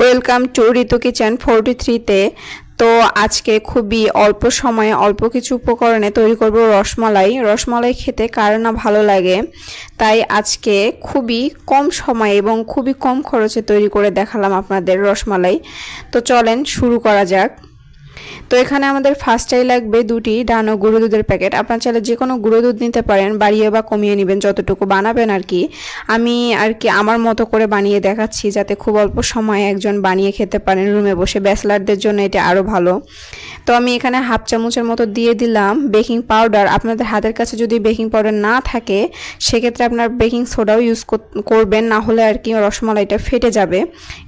Welcome to Ritu kitchen forty থ্রিতে। তো আজকে খুবই অল্প সময়ে অল্প কিছু উপকরণে তৈরি করব রসমালাই। রসমালাই খেতে কার না ভালো লাগে? তাই আজকে খুবই কম সময়ে এবং খুবই কম খরচে তৈরি করে দেখালাম আপনাদের রসমালাই। তো চলেন শুরু করা যাক। তো এখানে আমাদের ফার্স্টেই লাগবে দুটি ডানো গুঁড়ো দুধের প্যাকেট আপনার চাইলে যে কোনো গুঁড়ো দুধ নিতে পারেন, বাড়িয়ে বা কমিয়ে নেবেন, যতটুকু বানাবেন আর কি। আমি আর কি আমার মতো করে বানিয়ে দেখাচ্ছি যাতে খুব অল্প সময়ে একজন বানিয়ে খেতে পারেন রুমে বসে। ব্যাচলারদের জন্য এটা আরও ভালো। তো আমি এখানে হাফ চামচের মতো দিয়ে দিলাম বেকিং পাউডার। আপনাদের হাতের কাছে যদি বেকিং পাউডার না থাকে, সেক্ষেত্রে আপনার বেকিং সোডাও ইউজ করবেন, না হলে আর কি রসমালাইটা ফেটে যাবে।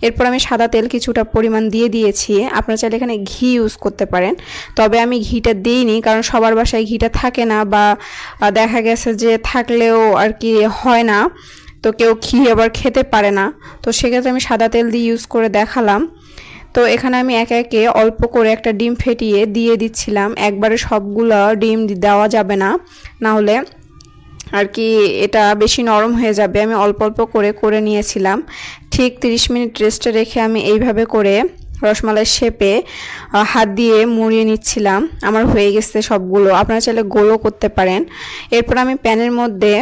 এরপর আমি সাদা তেল কিছুটা পরিমাণ দিয়ে দিয়েছি। আপনারা চাইলে এখানে ঘি ইউজ করতে পারেন। তবে আমি ঘিটা দিইনি, কারণ সবার বাসায় ঘিটা থাকে না বা দেখা গেছে যে থাকলেও আর কি হয় না, তো কেউ ঘি আবার খেতে পারে না। তো সেক্ষেত্রে আমি সাদা তেল দিয়ে ইউজ করে দেখালাম। তো এখানে আমি একে একে অল্প করে একটা ডিম ফেটিয়ে দিয়ে দিচ্ছিলাম। একবারে সবগুলো ডিম দেওয়া যাবে না না হলে আর কি এটা বেশি নরম হয়ে যাবে। আমি অল্প অল্প করে করে নিয়েছিলাম। ঠিক 30 মিনিট রেস্টে রেখে আমি এইভাবে করে রসমালাই শেপে হাত দিয়ে মুড়িয়ে নিচ্ছিলাম। আমার হয়ে গেছে সবগুলো। আপনারা চাইলে গোলও করতে পারেন। এরপর আমি প্যানের মধ্যে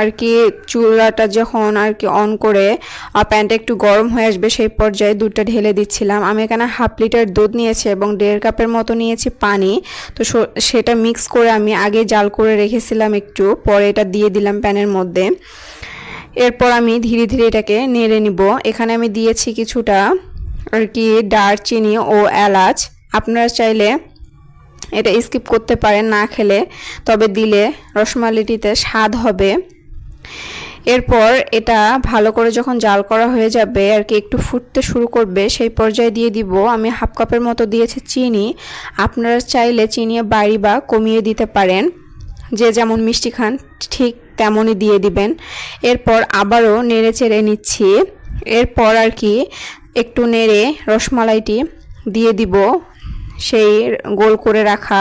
আর কি চুলাটা যখন আর কি অন করে প্যানটা একটু গরম হয়ে আসবে সেই পর্যায়ে দুধটা ঢেলে দিচ্ছিলাম। আমি এখানে হাফ লিটার দুধ নিয়েছি এবং দেড় কাপের মতো নিয়েছি পানি। তো সেটা মিক্স করে আমি আগে জাল করে রেখেছিলাম একটু, পরে এটা দিয়ে দিলাম প্যানের মধ্যে। এরপর আমি ধীরে ধীরে এটাকে নেড়ে নিব। এখানে আমি দিয়েছি কিছুটা আর কি দারচিনি ও এলাচ। আপনারা চাইলে এটা স্কিপ করতে পারেন না খেলে, তবে দিলে রসমালিটিতে স্বাদ হবে। এরপর এটা ভালো করে যখন জাল করা হয়ে যাবে, আর কি একটু ফুটতে শুরু করবে, সেই পর্যায়ে দিয়ে দিব। আমি হাফ কাপের মতো দিয়েছি চিনি। আপনারা চাইলে চিনি বাড়ি বা কমিয়ে দিতে পারেন। যে যেমন মিষ্টি খান, ঠিক তেমনই দিয়ে দিবেন। এরপর আবারও নেড়ে চেড়ে নিচ্ছি। এরপর আর কি একটু নেড়ে রসমালাইটি দিয়ে দিব, সেই গোল করে রাখা।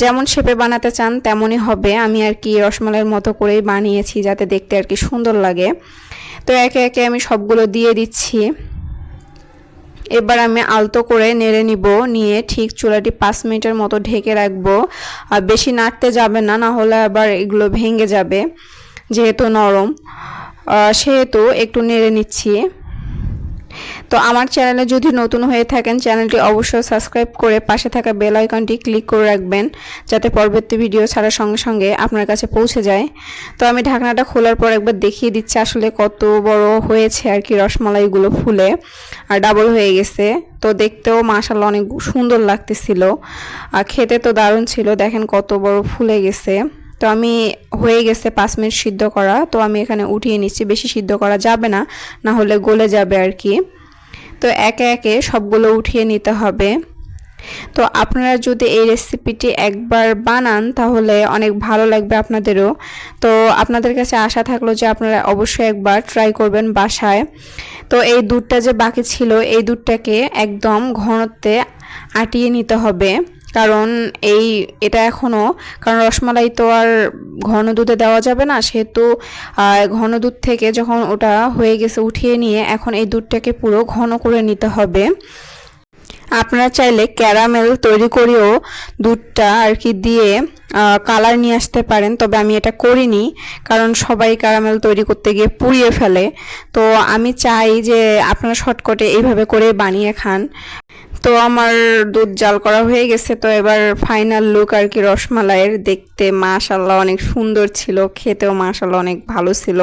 যেমন শেপে বানাতে চান, তেমনই হবে। আমি আর কি রসমালাইয়ের মতো করেই বানিয়েছি যাতে দেখতে আর কি সুন্দর লাগে। তো একে একে আমি সবগুলো দিয়ে দিচ্ছি। এবার আমি আলতো করে নেড়ে নিব, নিয়ে ঠিক চুলাটি পাঁচ মিনিটের মতো ঢেকে রাখব। আর বেশি নাড়তে যাবে না না হলে আবার এগুলো ভেঙে যাবে, যেহেতু নরম। সেহেতু একটু নেড়ে নিচ্ছি। তো আমার চ্যানেলে যদি নতুন হয়ে থাকেন, চ্যানেলটি অবশ্যই সাবস্ক্রাইব করে পাশে থাকা বেল আইকনটি ক্লিক করে রাখবেন, যাতে পরবর্তী ভিডিও ছাড়ার সঙ্গে সঙ্গে আপনার কাছে পৌঁছে যায়। তো আমি ঢাকনাটা খোলার পর একবার দেখিয়ে দিচ্ছি আসলে কত বড় হয়েছে আর কি রসমালাইগুলো ফুলে, আর ডাবল হয়ে গেছে। তো দেখতেও মাশাল্লাহ অনেক সুন্দর লাগতেছিল। আর খেতে তো দারুণ ছিল, দেখেন কত বড় ফুলে গেছে। তো আমি হয়ে গেছে পাঁচ মিনিট সিদ্ধ করা, তো আমি এখানে উঠিয়ে নিচ্ছি। বেশি সিদ্ধ করা যাবে না না হলে গলে যাবে আর কি। তো একে একে সবগুলো উঠিয়ে নিতে হবে। তো আপনারা যদি এই রেসিপিটি একবার বানান, তাহলে অনেক ভালো লাগবে আপনাদেরও। তো আপনাদের কাছে আশা থাকল যে আপনারা অবশ্যই একবার ট্রাই করবেন বাসায়। তো এই দুধটা যে বাকি ছিল, এই দুধটাকে একদম ঘনত্বে আটিয়ে নিতে হবে। কারণ এই, এটা এখনও কারণ রসমালাই তো আর ঘন দুধে দেওয়া যাবে না, সেহেতু ঘন দুধ থেকে যখন ওটা হয়ে গেছে উঠিয়ে নিয়ে, এখন এই দুধটাকে পুরো ঘন করে নিতে হবে। আপনারা চাইলে ক্যারামেল তৈরি করেও দুধটা আর কি দিয়ে কালার নিয়ে আসতে পারেন, তবে আমি এটা করিনি, কারণ সবাই ক্যারামেল তৈরি করতে গিয়ে পুড়িয়ে ফেলে। তো আমি চাই যে আপনারা শর্টকটে এইভাবে করে বানিয়ে খান। তো আমার দুধ জাল করা হয়ে গেছে, তো এবার ফাইনাল লুক আর কি রসমালাইয়ের দেখতে। মাশাল্লাহ অনেক সুন্দর ছিল, খেতেও মাশাল্লাহ অনেক ভালো ছিল।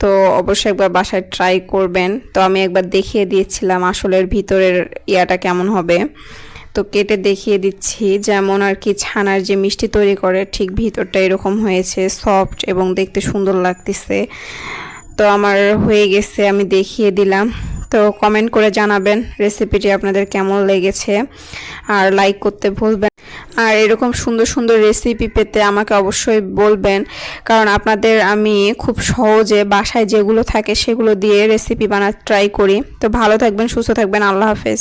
তো অবশ্যই একবার বাসায় ট্রাই করবেন। তো আমি একবার দেখিয়ে দিয়েছিলাম আসলের ভিতরের ইয়াটা কেমন হবে। তো কেটে দেখিয়ে দিচ্ছি, যেমন আর কি ছানার যে মিষ্টি তৈরি করে, ঠিক ভিতরটা এরকম হয়েছে সফট এবং দেখতে সুন্দর লাগতেছে। তো আমার হয়ে গেছে, আমি দেখিয়ে দিলাম। তো কমেন্ট করে জানাবেন রেসিপিটি আপনাদের কেমন লেগেছে। আর লাইক করতে ভুলবেন আর এরকম সুন্দর সুন্দর রেসিপি পেতে আমাকে অবশ্যই বলবেন। কারণ আপনাদের আমি খুব সহজে বাসায় যেগুলো থাকে সেগুলো দিয়ে রেসিপি বানাতে ট্রাই করি। তো ভালো থাকবেন, সুস্থ থাকবেন, আল্লাহ হাফেজ।